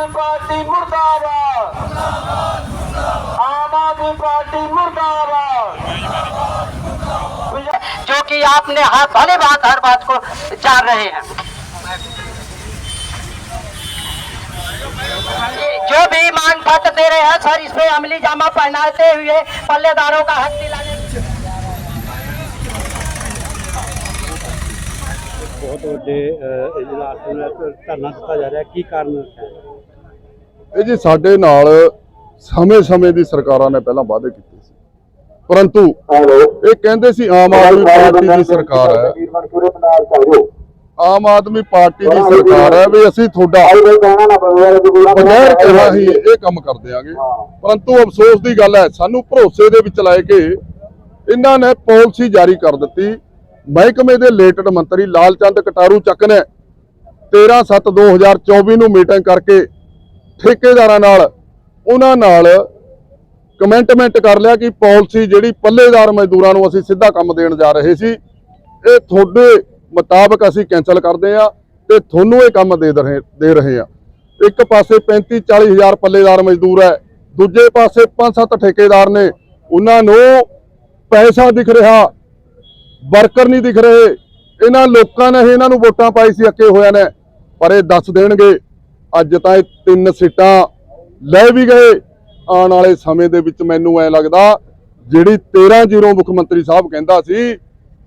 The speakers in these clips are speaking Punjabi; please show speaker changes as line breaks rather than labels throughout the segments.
आदमी पार्टी मुर्दाबाद आम आदमी पार्टी मुर्दाबाद।
जो कि आपने हर भले बात, हर बात को जान रहे हैं। जो भी मान पत्र दे रहे हैं, सर, इसमें अमली जामा पहनाते हुए पल्लेदारों का हक दिलाने
ਬਹੁਤ ਵੱਡੇ ਇਜਲਾਸ ਨੂੰ ਧਰਨਾ ਦਿੱਤਾ ਜਾ ਰਿਹਾ ਕੀ ਕਾਰਨ ਹੈ
ਇਹ ਜੀ ਸਾਡੇ ਨਾਲ ਸਮੇਂ-ਸਮੇਂ ਦੀ ਸਰਕਾਰਾਂ ਨੇ ਪਹਿਲਾਂ ਵਾਅਦੇ ਕੀਤੇ ਸੀ। ਪਰੰਤੂ ਇਹ ਕਹਿੰਦੇ ਸੀ ਆਮ ਆਦਮੀ ਪਾਰਟੀ ਦੀ ਸਰਕਾਰ ਹੈ। ਆਮ ਆਦਮੀ ਪਾਰਟੀ ਦੀ ਸਰਕਾਰ ਹੈ ਵੀ ਅਸੀਂ ਤੁਹਾਡਾ ਬਗੈਰ ਕਿਹਾ ਹੀ ਇਹ ਕੰਮ ਕਰ ਦਿਆਂਗੇ। ਪਰੰਤੂ ਅਫਸੋਸ ਦੀ ਗੱਲ ਹੈ ਸਾਨੂੰ ਭਰੋਸੇ ਦੇ ਵਿੱਚ ਲੈ ਕੇ ਇਹਨਾਂ ਨੇ ਪਾਲਿਸੀ ਜਾਰੀ ਕਰ ਦਿੱਤੀ। ਮਹਿਕਮੇ ਦੇ ਲੇਟਡ ਮੰਤਰੀ ਲਾਲਚੰਦ ਕਟਾਰੂ ਚੱਕ ਨੇ। 13/7/2024 ਨੂੰ ਮੀਟਿੰਗ ਕਰਕੇ ਠੇਕੇਦਾਰਾਂ ਨਾਲ, ਉਹਨਾਂ ਨਾਲ ਕਮੈਂਟਮੈਂਟ ਕਰ ਲਿਆ ਕਿ ਪਾਲਿਸੀ ਜਿਹੜੀ ਪੱਲੇਦਾਰ ਮਜ਼ਦੂਰਾਂ ਨੂੰ ਅਸੀਂ ਸਿੱਧਾ ਕੰਮ ਦੇਣ ਜਾ ਰਹੇ ਸੀ, ਇਹ ਤੁਹਾਡੇ ਮੁਤਾਬਕ ਅਸੀਂ ਕੈਨਸਲ ਕਰਦੇ ਆ ਤੇ ਤੁਹਾਨੂੰ ਇਹ ਕੰਮ ਦੇ ਰਹੇ ਦੇ ਰਹੇ ਆ ਇੱਕ ਪਾਸੇ 35 40 ਹਜ਼ਾਰ ਪੱਲੇਦਾਰ ਮਜ਼ਦੂਰ ਹੈ, ਦੂਜੇ ਪਾਸੇ 5-7 ਠੇਕੇਦਾਰ ਨੇ, ਉਹਨਾਂ ਨੂੰ ਪੈਸਾ ਦਿਖ ਰਿਹਾ, ਵਰਕਰ ਨਹੀਂ ਦਿਖ ਰਹੇ, ਇਹਨਾਂ ਲੋਕਾਂ ਨੇ ਇਹਨਾਂ ਨੂੰ ਵੋਟਾਂ ਪਾਈ ਸੀ, ਅੱਕੇ ਹੋਇਆ ਨੇ, ਪਰ ਇਹ ਦੱਸ ਦੇਣਗੇ ਅੱਜ ਤਾਂ ਇਹ ਤਿੰਨ ਸੀਟਾਂ ਲੈ ਵੀ ਗਏ। ਆਉਣ ਵਾਲੇ ਸਮੇਂ ਦੇ ਵਿੱਚ ਮੈਨੂੰ ਐ ਲੱਗਦਾ, ਜਿਹੜੀ 13 ਜ਼ੀਰੋ ਮੁੱਖ ਮੰਤਰੀ ਸਾਹਿਬ ਕਹਿੰਦਾ ਸੀ,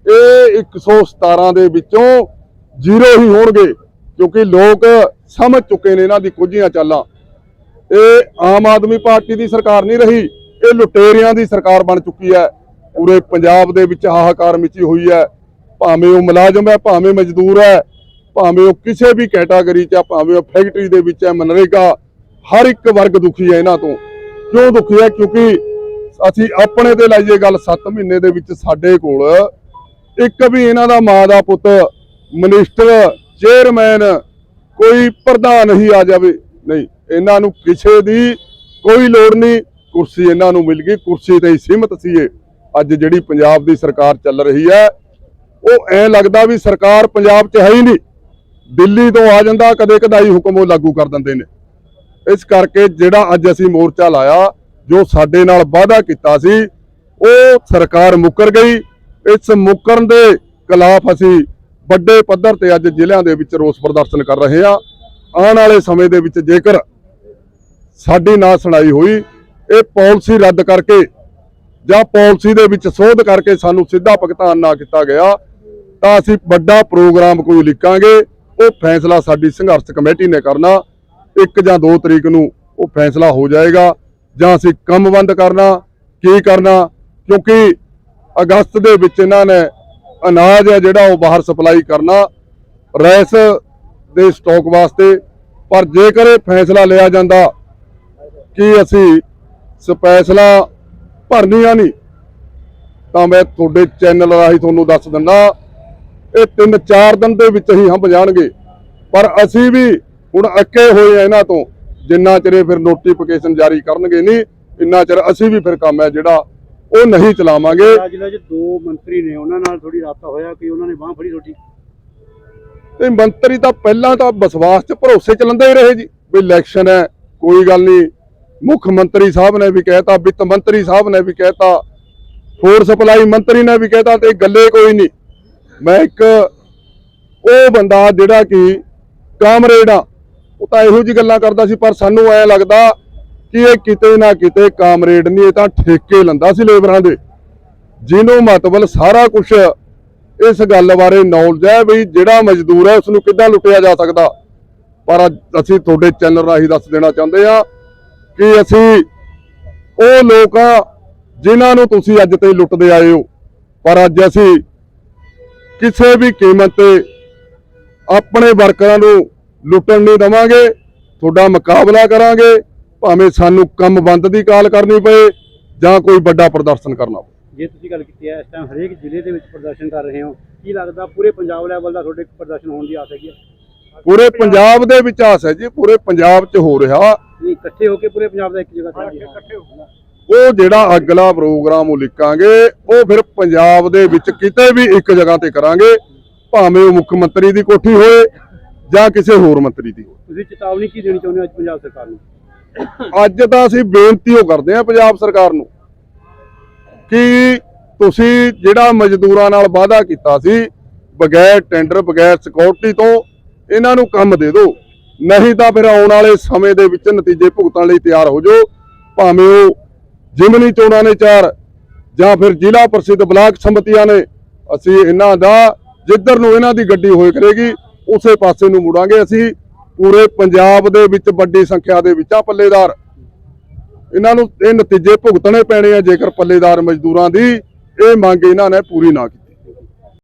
ਇਹ 117 ਦੇ ਵਿੱਚੋਂ ਜ਼ੀਰੋ ਹੀ ਹੋਣਗੇ, ਕਿਉਂਕਿ ਲੋਕ ਸਮਝ ਚੁੱਕੇ ਨੇ ਇਹਨਾਂ ਦੀ ਕੁਝੀਆਂ ਚਾਲਾਂ। ਇਹ ਆਮ ਆਦਮੀ ਪਾਰਟੀ ਦੀ ਸਰਕਾਰ ਨਹੀਂ ਰਹੀ, ਇਹ ਲੁਟੇਰਿਆਂ ਦੀ ਸਰਕਾਰ ਬਣ ਚੁੱਕੀ ਹੈ। ਪੂਰੇ ਪੰਜਾਬ ਦੇ ਵਿੱਚ ਹਾਹਾਕਾਰ ਮਚੀ ਹੋਈ ਹੈ। ਭਾਵੇਂ ਉਹ ਮੁਲਾਜ਼ਮ ਹੈ, ਭਾਵੇਂ ਮਜ਼ਦੂਰ ਹੈ ਭਾਵੇਂ ਉਹ ਕਿਸੇ ਵੀ ਕੈਟਾਗਰੀ 'ਚ ਹੈ ਭਾਵੇਂ ਉਹ ਫੈਕਟਰੀ ਦੇ ਵਿੱਚ ਹੈ ਮਨਰੇਗਾ, ਹਰ ਇੱਕ ਵਰਗ ਦੁਖੀ ਹੈ ਇਹਨਾਂ ਤੋਂ। ਕਿਉਂ ਦੁਖੀ ਹੈ ਕਿਉਂਕਿ ਅਸੀਂ ਆਪਣੇ ਤੇ ਲਾਈਏ ਗੱਲ 7 ਮਹੀਨੇ ਦੇ ਵਿੱਚ ਸਾਡੇ ਕੋਲ ਇੱਕ ਵੀ ਇਹਨਾਂ ਦਾ ਮਾਂ ਦਾ ਪੁੱਤ ਮਿਨਿਸਟਰ ਚੇਅਰਮੈਨ ਕੋਈ ਪ੍ਰਧਾਨ ਹੀ ਆ ਜਾਵੇ। ਨਹੀਂ, ਇਹਨਾਂ ਨੂੰ ਕਿਸੇ ਦੀ ਕੋਈ ਲੋੜ ਨਹੀਂ। ਕੁਰਸੀ ਇਹਨਾਂ ਨੂੰ ਮਿਲ ਗਈ, ਕੁਰਸੀ ਤੇ ਹੀ ਸੀਮਤ ਸੀ ਇਹ ਅੱਜ ਜਿਹੜੀ ਪੰਜਾਬ ਦੀ ਸਰਕਾਰ ਚੱਲ ਰਹੀ ਹੈ, ਉਹ ਐ ਲੱਗਦਾ ਵੀ ਸਰਕਾਰ ਪੰਜਾਬ 'ਚ ਹੈ ਹੀ ਨਹੀਂ। ਦਿੱਲੀ ਤੋਂ ਆ ਜਾਂਦਾ, ਕਦੇ ਕਦਾਈ ਹੁਕਮ ਉਹ ਲਾਗੂ ਕਰ ਦਿੰਦੇ ਨੇ। ਇਸ ਕਰਕੇ ਜਿਹੜਾ ਅੱਜ ਅਸੀਂ ਮੋਰਚਾ ਲਾਇਆ, ਜੋ ਸਾਡੇ ਨਾਲ ਵਾਅਦਾ ਕੀਤਾ ਸੀ, ਉਹ ਸਰਕਾਰ ਮੁੱਕਰ ਗਈ। ਇਸ ਮੁੱਕਰਨ ਦੇ ਖਿਲਾਫ ਅਸੀਂ ਵੱਡੇ ਪੱਧਰ ਤੇ ਅੱਜ ਜ਼ਿਲ੍ਹਿਆਂ ਦੇ ਵਿੱਚ ਰੋਸ ਪ੍ਰਦਰਸ਼ਨ ਕਰ ਰਹੇ ਹਾਂ। ਆਉਣ ਵਾਲੇ ਸਮੇਂ ਦੇ ਵਿੱਚ ਜੇਕਰ ਸਾਡੀ ਨਾ ਸੁਣਾਈ ਹੋਈ, ਇਹ ਪਾਲਿਸੀ ਰੱਦ ਕਰਕੇ ਜਾਂ ਪਾਲਿਸੀ ਦੇ ਵਿੱਚ ਸੋਧ ਕਰਕੇ ਸਾਨੂੰ ਸਿੱਧਾ ਭੁਗਤਾਨ ਨਾ ਕੀਤਾ ਗਿਆ, ਤਾਂ ਅਸੀਂ ਵੱਡਾ ਪ੍ਰੋਗਰਾਮ ਕੋਈ ਲਿਖਾਂਗੇ। ਉਹ ਫੈਸਲਾ ਸਾਡੀ ਸੰਘਰਸ਼ ਕਮੇਟੀ ਨੇ ਕਰਨਾ, ਇੱਕ ਜਾਂ ਦੋ ਤਰੀਕ ਨੂੰ ਉਹ ਫੈਸਲਾ ਹੋ ਜਾਏਗਾ, ਜਾਂ ਅਸੀਂ ਕੰਮ ਬੰਦ ਕਰਨਾ, ਕੀ ਕਰਨਾ, ਕਿਉਂਕਿ ਅਗਸਤ ਦੇ ਵਿੱਚ ਇਹਨਾਂ ਨੇ ਅਨਾਜ ਹੈ ਜਿਹੜਾ ਉਹ ਬਾਹਰ ਸਪਲਾਈ ਕਰਨਾ ਰੈਸ ਦੇ ਸਟਾਕ ਵਾਸਤੇ, ਪਰ ਜੇਕਰ ਇਹ ਫੈਸਲਾ ਲਿਆ ਜਾਂਦਾ ਕਿ ਅਸੀਂ ਸਪੈਸ਼ਲਾ ਭਰਨੀਆਂ ਨਹੀਂ, ਤਾਂ ਮੈਂ ਤੁਹਾਡੇ ਚੈਨਲ ਰਾਹੀਂ ਤੁਹਾਨੂੰ ਦੱਸ ਦਿੰਦਾ ਇਹ ਤਿੰਨ ਚਾਰ ਦਿਨ ਦੇ ਵਿੱਚ ਹੀ ਹੰਭ ਜਾਣਗੇ। ਪਰ ਅਸੀਂ ਵੀ ਹੁਣ ਅੱਕੇ ਹੋਏ ਆ ਇਹਨਾਂ ਤੋਂ। ਜਿੰਨਾ ਚਿਰ ਫਿਰ ਨੋਟੀਫਿਕੇਸ਼ਨ ਜਾਰੀ ਕਰਨਗੇ ਨਹੀਂ ਇੰਨਾ ਚਿਰ ਅਸੀਂ ਵੀ ਫਿਰ ਕੰਮ ਹੈ ਜਿਹੜਾ ਉਹ ਨਹੀਂ ਚਲਾਵਾਂਗੇ।
ਜ਼ਿਲ੍ਹਾ 'ਚ ਦੋ ਮੰਤਰੀ ਨੇ ਉਹਨਾਂ ਨਾਲ ਥੋੜੀ ਰਾਬਤਾ ਹੋਇਆ ਕਿ ਉਹਨਾਂ ਨੇ ਬਾਹ ਫੜੀ ਤੁਹਾਡੀ
ਤੇ ਮੰਤਰੀ ਤਾਂ ਪਹਿਲਾਂ ਤਾਂ ਵਿਸ਼ਵਾਸ 'ਚ ਭਰੋਸੇ 'ਚ ਲੰਦੇ ਹੀ ਰਹੇ ਜੀ ਵੀ ਇਲੈਕਸ਼ਨ ਹੈ ਕੋਈ ਗੱਲ ਨਹੀਂ। ਮੁੱਖ ਮੰਤਰੀ ਸਾਹਿਬ ਨੇ ਵੀ ਕਹਿਤਾ ਵਿੱਤ ਮੰਤਰੀ ਸਾਹਿਬ ਨੇ ਵੀ ਕਹਿਤਾ ਫੂਡ ਸਪਲਾਈ ਮੰਤਰੀ ਨੇ ਵੀ ਕਹਿਤਾ ਤੇ ਗੱਲੇ ਕੋਈ ਨਹੀਂ। ਮੈਂ ਇੱਕ ਉਹ ਬੰਦਾ ਜਿਹੜਾ ਕਿ ਕਾਮਰੇਡ ਆ, ਉਹ ਤਾਂ ਇਹੋ ਜੀ ਗੱਲਾਂ ਕਰਦਾ ਸੀ, ਪਰ ਸਾਨੂੰ ਐ ਲੱਗਦਾ ਕਿ ਇਹ ਕਿਤੇ ਨਾ ਕਿਤੇ ਕਾਮਰੇਡ ਨਹੀਂ, ਇਹ ਤਾਂ ਠੇਕੇ ਲੰਦਾ ਸੀ ਲੇਬਰਾਂ ਦੇ, ਜਿਹਨੂੰ ਮਤਲਬ ਸਾਰਾ ਕੁਝ ਇਸ ਗੱਲ ਬਾਰੇ ਨੌਲੇਜ ਹੈ ਵੀ ਜਿਹੜਾ ਮਜ਼ਦੂਰ ਹੈ ਉਸ ਨੂੰ ਕਿੱਦਾਂ ਲੁੱਟਿਆ ਜਾ ਸਕਦਾ। ਪਰ ਅੱਜ ਅਸੀਂ ਤੁਹਾਡੇ ਚੈਨਲ ਰਾਹੀਂ ਦੱਸ ਦੇਣਾ ਚਾਹੁੰਦੇ ਆ ਕਿ ਅਸੀਂ ਉਹ ਲੋਕ ਆ ਜਿਨ੍ਹਾਂ ਨੂੰ ਤੁਸੀਂ ਅੱਜ ਤੇ ਲੁੱਟਦੇ ਆਏ ਹੋ, ਪਰ ਅੱਜ ਅਸੀਂ ਕਿਸੇ ਵੀ ਕੀਮਤ ਤੇ ਆਪਣੇ ਵਰਕਰਾਂ ਨੂੰ ਲੁੱਟਣ ਨਹੀਂ ਦਵਾਂਗੇ ਤੁਹਾਡਾ ਮੁਕਾਬਲਾ ਕਰਾਂਗੇ ਭਾਵੇਂ ਸਾਨੂੰ ਕੰਮ ਬੰਦ ਦੀ ਕਾਲ ਕਰਨੀ ਪਏ ਜਾਂ ਕੋਈ ਵੱਡਾ ਪ੍ਰਦਰਸ਼ਨ ਕਰਨਾ ਪਵੇ
ਜੇ ਤੁਸੀਂ ਗੱਲ ਕੀਤੀ ਹੈ ਇਸ ਟਾਈਮ ਹਰੇਕ ਜ਼ਿਲ੍ਹੇ ਦੇ ਵਿੱਚ ਪ੍ਰਦਰਸ਼ਨ ਕਰ ਰਹੇ ਹੋ ਕੀ ਲੱਗਦਾ ਪੂਰੇ ਪੰਜਾਬ ਲੈਵਲ ਦਾ ਤੁਹਾਡੇ ਪ੍ਰਦਰਸ਼ਨ ਹੋਣ ਦੀ ਆਸ ਹੈਗੀ ਹੈ?
ਪੂਰੇ ਪੰਜਾਬ ਦੇ ਵਿੱਚ ਆਸ ਹੈ ਜੀ ਪੂਰੇ ਪੰਜਾਬ 'ਚ ਹੋ ਰਿਹਾ।
ਨਹੀਂ ਇਕੱਠੇ ਹੋ ਕੇ ਪੂਰੇ ਪੰਜਾਬ ਦਾ ਇੱਕ ਜਗ੍ਹਾ ਤੇ ਇਕੱਠੇ ਹੋ
ਉਹ ਜਿਹੜਾ ਅਗਲਾ ਪ੍ਰੋਗਰਾਮ ਉਹ ਲਿਖਾਂਗੇ ਉਹ ਫਿਰ ਪੰਜਾਬ ਦੇ ਵਿੱਚ ਕਿਤੇ ਵੀ ਇੱਕ ਜਗ੍ਹਾ ਤੇ ਕਰਾਂਗੇ ਭਾਵੇਂ ਉਹ ਮੁੱਖ ਮੰਤਰੀ ਦੀ ਕੋਠੀ ਹੋਏ ਜਾਂ ਕਿਸੇ ਹੋਰ ਮੰਤਰੀ ਦੀ
ਤੁਸੀਂ ਚੇਤਾਵਨੀ ਕੀ ਦੇਣੀ ਚਾਹੁੰਦੇ ਹੋ ਅੱਜ ਪੰਜਾਬ ਸਰਕਾਰ ਨੂੰ?
ਅੱਜ ਤਾਂ ਅਸੀਂ ਬੇਨਤੀ ਉਹ ਕਰਦੇ ਹਾਂ ਪੰਜਾਬ ਸਰਕਾਰ ਨੂੰ ਕਿ ਤੁਸੀਂ ਜਿਹੜਾ ਮਜ਼ਦੂਰਾਂ ਨਾਲ ਵਾਅਦਾ ਕੀਤਾ ਸੀ ਬਗੈਰ ਟੈਂਡਰ ਬਗੈਰ ਸਿਕਿਉਰਿਟੀ ਤੋਂ ਇਹਨਾਂ ਨੂੰ ਕੰਮ ਦੇ ਦਿਓ। ਨਹੀਂ ਤਾਂ ਫਿਰ ਆਉਣ ਵਾਲੇ ਸਮੇਂ ਦੇ ਵਿੱਚ ਨਤੀਜੇ ਭੁਗਤਣ ਲਈ ਤਿਆਰ ਹੋ ਜਾਓ ਭਾਵੇਂ ਉਹ ਜਿਮਨੀ ਚੋਣਾਂ ਨੇ ਚਾਰ, ਜਾਂ ਫਿਰ ਜ਼ਿਲ੍ਹਾ ਪ੍ਰਸਿੱਧ ਬਲਾਕ ਸੰਮਤੀਆਂ ਨੇ, ਅਸੀਂ ਇਹਨਾਂ ਦਾ ਜਿੱਧਰ ਨੂੰ ਇਹਨਾਂ ਦੀ ਗੱਡੀ ਹੋਏ ਕਰੇਗੀ, ਉਸੇ ਪਾਸੇ ਨੂੰ ਮੁੜਾਂਗੇ ਅਸੀਂ, ਪੂਰੇ ਪੰਜਾਬ ਦੇ ਵਿੱਚ ਵੱਡੀ ਸੰਖਿਆ ਦੇ ਵਿੱਚ ਆ ਪੱਲੇਦਾਰ। ਇਹਨਾਂ ਨੂੰ ਇਹ ਨਤੀਜੇ ਭੁਗਤਣੇ ਪੈਣੇ ਆ ਜੇਕਰ ਪੱਲੇਦਾਰ ਮਜ਼ਦੂਰਾਂ ਦੀ, ਇਹ ਮੰਗ ਇਹਨਾਂ ਨੇ ਪੂਰੀ ਨਾ ਕੀਤੀ।